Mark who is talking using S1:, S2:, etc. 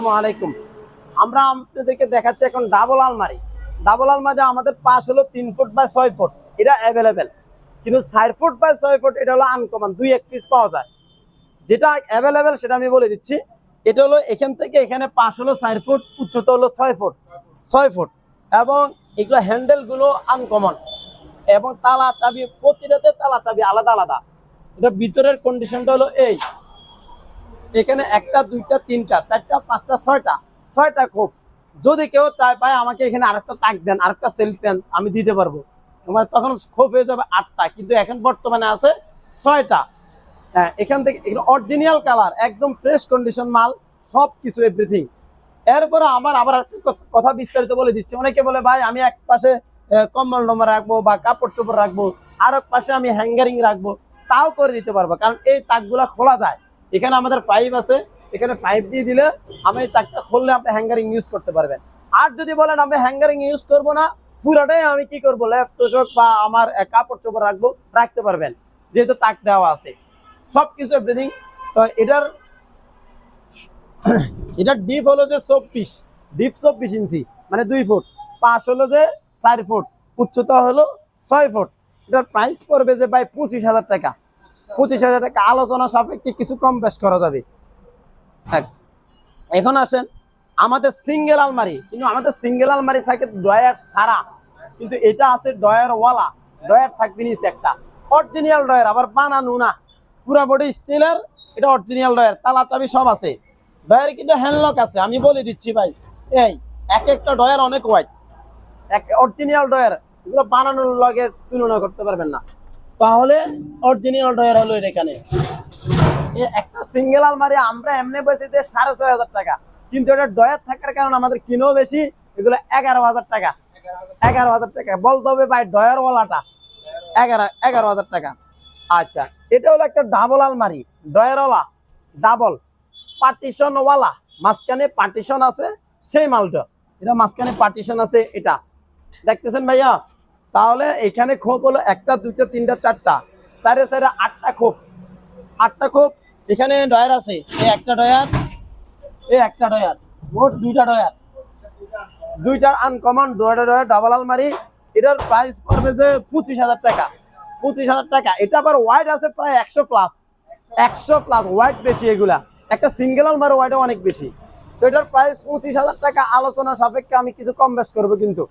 S1: আসসালামু আলাইকুম। আমরা আপনাদেরকে দেখাচ্ছি এখন ডাবল আলমারি। ডাবল আলমারি আমাদের পাশ হলো তিন ফুট বাই ছয় ফুট এটা অ্যাভেলেবেল কিন্তু চার ফুট বাই ছয় ফুট এটা হলো আনকমন দুই এক পিস পাওয়া যায়। যেটা অ্যাভেলেবেল সেটা আমি বলে দিচ্ছি। এটা হলো এখান থেকে এখানে পাশ হলো চার ফুট উচ্চতা হলো ছয় ফুট ছয় ফুট এবং এগুলো হ্যান্ডেলগুলো আনকমন এবং তালা চাবি, প্রতিটাতে তালা চাবি আলাদা আলাদা। এটা ভিতরের কন্ডিশনটা হলো এই। এখানে একটা, দুইটা, তিনটা, চারটা, পাঁচটা, ছয়টা ছয়টা খোপ। যদি কেউ চায় পায় আমাকে এখানে আরেকটা তাক দেন, আরেকটা সেলফ আমি দিতে পারব। আমার তখন খোপ হয়ে যাবে আটটা, কিন্তু এখন বর্তমানে আছে ছয়টা। হ্যাঁ এখান থেকে অরিজিনাল কালার একদম ফ্রেশ কন্ডিশন মাল সব কিছু এভরিথিং এরপরে আমার আবার কথা বিস্তারিত বলে দিচ্ছি। অনেকে বলে, ভাই, আমি এক পাশে কম্বল নম্বর রাখব বা কাপড় চোপড় রাখব আর এক পাশে আমি হ্যাঙ্গারিং রাখব। তাও করে দিতে পারব, কারণ এই তাকগুলা খোলা যায়। এখানে আমাদের ফাইভ আছে, এখানে ফাইভ দিয়ে দিলে আমি তাকটা খুললে আপনি হ্যাঙ্গারিং ইউজ করতে পারবেন। আর যদি বলেন আমি হ্যাঙ্গারিং ইউজ করব না, পুরাটাই আমি কি করব? ল্যাপটপ বা আমার কাপড় চোপড় রাখব, রাখতে পারবেন। যেহেতু তাক দেওয়া আছে। সবকিছু এভরিথিং তো এটার এটার ডিপ হলো যে চব্বিশ। ডিপ চব্বিশ ইঞ্চি মানে দুই ফুট। পাশ হলো যে চার ফুট। উচ্চতা হলো ছয় ফুট। এটার প্রাইস পড়বে যে ভাই পঁচিশ হাজার টাকা। পঁচিশ হাজার টাকা আলোচনা সাপেক্ষে কিছু কম বেশ করা যাবে। এখন আসেন আমাদের সিঙ্গেল আলমারি। কিন্তু আমাদের সিঙ্গেল আলমারি থাকে ডয়ার সারা কিন্তু এটা আছে ডয়ার ওয়ালা। ডয়ার থাকবে নিচে একটা। অরিজিনাল ডয়ার আবার বানানো না। পুরা বডি স্টিলের এটা অরিজিনাল ডয়ার তালা চাবি সব আছে। ডয়ার কিন্তু হ্যান্ডলক আছে, আমি বলে দিচ্ছি ভাই। এই, এক একটা ডয়ার অনেক ওয়াইট এক অরিজিনাল ডয়ার এগুলো বানানোর লগে তুলনা করতে পারবেন না। তাহলে অরিজিনাল ডয়ার হলো এটা এখানে। একটা সিঙ্গেল আলমারি আমরা এমনি দিয়ে সাড়ে ছয় হাজার টাকা। কিন্তু এটা ডয়ার থাকার কারণে আমাদের কিনেও বেশি, এগুলো এগারো হাজার টাকা। এগারো হাজার টাকা। বলতে হবে ভাই ডয়ার ওয়ালাটা এগারো এগারো হাজার টাকা। আচ্ছা এটা হলো একটা ডাবল আলমারি। ডয়ারওয়ালা ডাবল পার্টিশন ওয়ালা মাঝখানে পার্টিশন আছে সেই মালটা এটা মাঝখানে পার্টিশন আছে, এটা। দেখতেছেন ভাইয়া? তাহলে এখানে খোপ হলো একটা, দুইটা, তিনটা, চারটা। চারে চারে আটটা খোপ। আটটা খোপ, এখানে ডয়ার আছে। এই একটা ডয়ার এই একটা ডয়ার মোট দুইটা ডয়ার দুইটার আনকমন দুইটা ডয়ার ডাবল আলমারি। এটার প্রাইস পড়বে যে পঁচিশ হাজার টাকা। পঁচিশ হাজার টাকা। এটা আবার ওয়াইড আছে প্রায় একশো প্লাস একশো প্লাস ওয়াইড বেশি এগুলা। একটা সিঙ্গেল আলমারি ওয়াইডও অনেক বেশি। তো এটার প্রাইস পঁচিশ হাজার টাকা। আলোচনা সাপেক্ষে আমি কিছু কম বেশ করব কিন্তু।